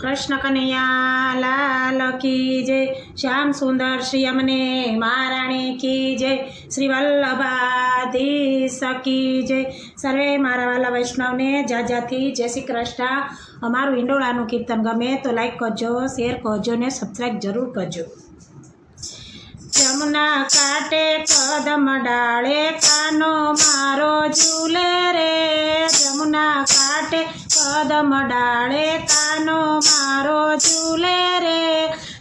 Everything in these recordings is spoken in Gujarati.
કૃષ્ણ કનૈયા લાલ કી જય. શ્યામ સુંદર શ્રી અમને મહારાણી કી જય. શ્રી વલ્લભાધીશ કી જય. સર્વે મારા વાલા વૈષ્ણવને જાજાથી જય શ્રી કૃષ્ણ. અમારું ઈંડોળાનું કીર્તન ગમે તો લાઈક કરજો શેર કરજો ને સબસ્ક્રાઈબ જરૂર કરજો. જમના કાટે કદમ ડાળે કાનો મારો ઝૂલે રે. જમના કાટે કદમ ડાળે કાનો મારો ઝૂલે રે.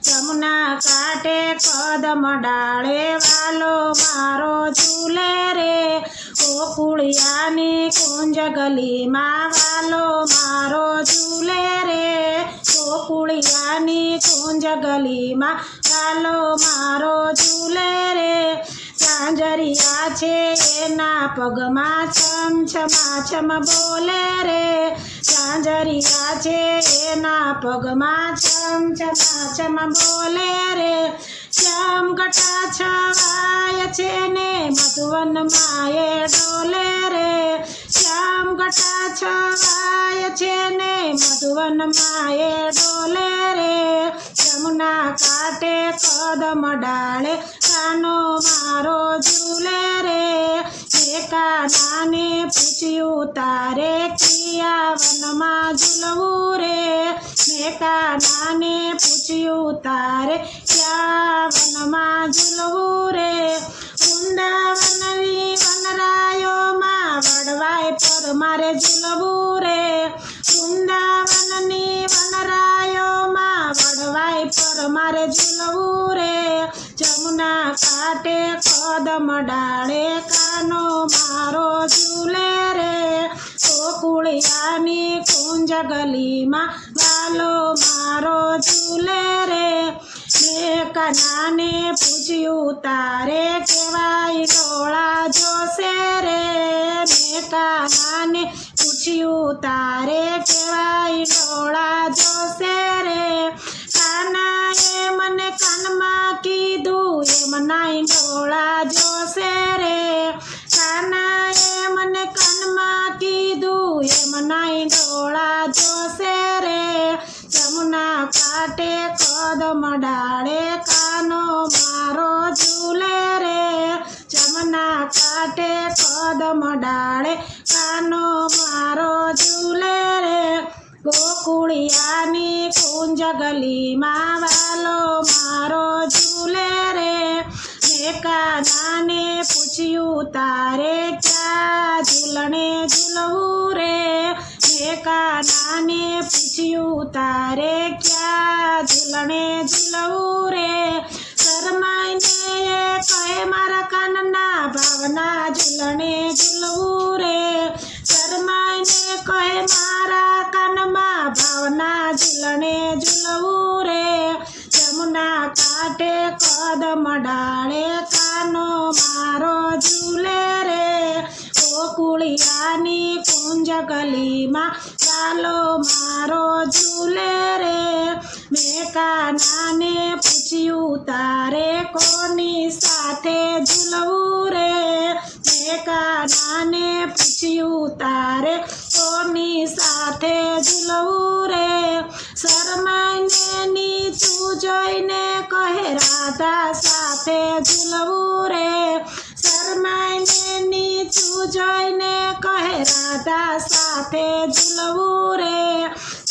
જમના કાટે કદમ ડાળે વાલો મારો ઝૂલે રે. ગોકુળિયાની કુંજ ગલીમાં વાલો મારો ઝૂલે રે. ગોકુળિયાની કુંજ ગલીમાં વાલો મારો ઝૂલે રે. ચાંજરિયા છે એના પગમાં છમ છમા છમ બોલે રે. ચાંજરિયા છે એના પગમાં છમ છમા છમ બોલે રે. શ્યામ ઘટા છવાય છે ને મધુવન માએ ડોલે રે. શ્યામ ઘટા છવાય છે ને મધુવન માએ ડોલે રે. જમુના કાંઠે કદમ ડાળે કાનો મારો ઝૂલે રે. એકા નાને પૂછ્યું તારે કિયા વનમાં ઝૂલવું રે. મેકા નાને પૂછ્યું તારે ક્યાં વનમાં ઝૂલવું રે. વૃંદાવનની પર રે જમુના કાંઠે કદમ ડાળે કાનો મારો ઝૂલે રે. ગોકુળિયાની કુંજ ગલીમાં વાલો મારો ઝૂલે રે. મેં કનાને પૂછ્યું તારે કેવાય ડોળા જોશે રે. મેં કનાને પૂછ્યું તારે કેવાય ડોળા જોશે કીધું ઢોળા જોશે રે. કાનાએ મને કનમાં કીધું, એ મનાઈ ઢોળા જોશે રે. જમુના પાટે કદમ ડાળે, કાનો મારો ઝૂલે રે. જમના કાંઠે કદમ ડાળે, કાનો મારો ઝૂલે રે. ગોકુળિયાની કુંજ ગલીમાં વાલો મારો મેકા નાને પૂછ્યું, તારે ક્યાં ઝૂલણે ઝૂલવું રે? મેકા નાને પૂછ્યું, તારે ક્યાં ઝૂલણે ઝૂલવું રે? શરમાઈને કહે, મારા કાનના ભાવના ઝૂલણે ઝૂલવું રે. શરમાઈને કહે, મારા કાનમાં ભાવના ઝૂલણે ઝૂલવું રે. જમુના કાંઠે કદમ ડાળે કાનો મારો ઝૂલે રે. ગોકુળિયાની કુંજ ગલીમાં ચાલો મારો ઝૂલે રે. મેં કાનાને પૂછ્યું, તારે કોની સાથે ઝૂલવું રે? મેં કાનાને પૂછ્યું, તારે કોની સાથે ઝૂલવું રે? શરમાઈને નીચું જોઈને કહે, રાધા સાથે ઝૂલવું રે શરમાઈને નીચું જોઈને કહે, રાધા સાથે ઝૂલવું રે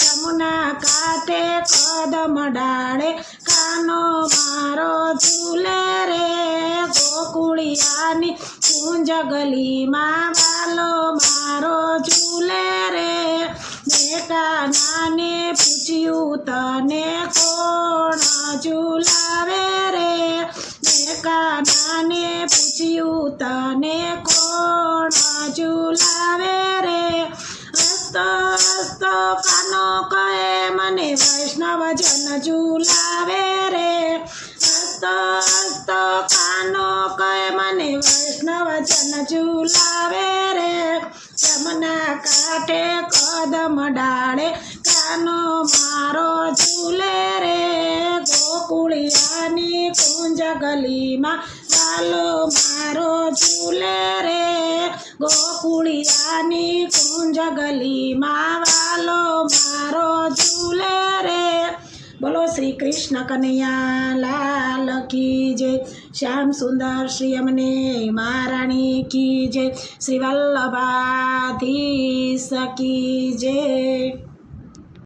જમુના કાંઠે કદમ ડાળે, કાનો મારો ઝૂલે રે. ગોકુળિયાની કુંજ ગલીમાં વાલો મારો ઝૂલે રે. બેટા, નાને પૂછ્યું તને કોણ ઝૂલાવે? મેકા પૂછ્યું, તને કોણ ઝૂલાવે રે? હસતો હસતો કાનો કહે મને વૈષ્ણવ જન ઝુલાવે રે. હસતો હસતો કાનો કહે મને વૈષ્ણવ જન ઝુલાવે રે. જમના કાંઠે કદમ ડાળે કાનો કુંજ ગલીમાં વાલો મારો ઝૂલે રે. ગોકુળિયાની કુંજ ગલીમાં વાલો મારો ઝૂલે રે. શ્રી કૃષ્ણ કનૈયા, લાલ કી જય. શ્યામ સુંદર શ્રી અમને મહારાણી કી જય. શ્રી વલ્લભાધીશ કી જય.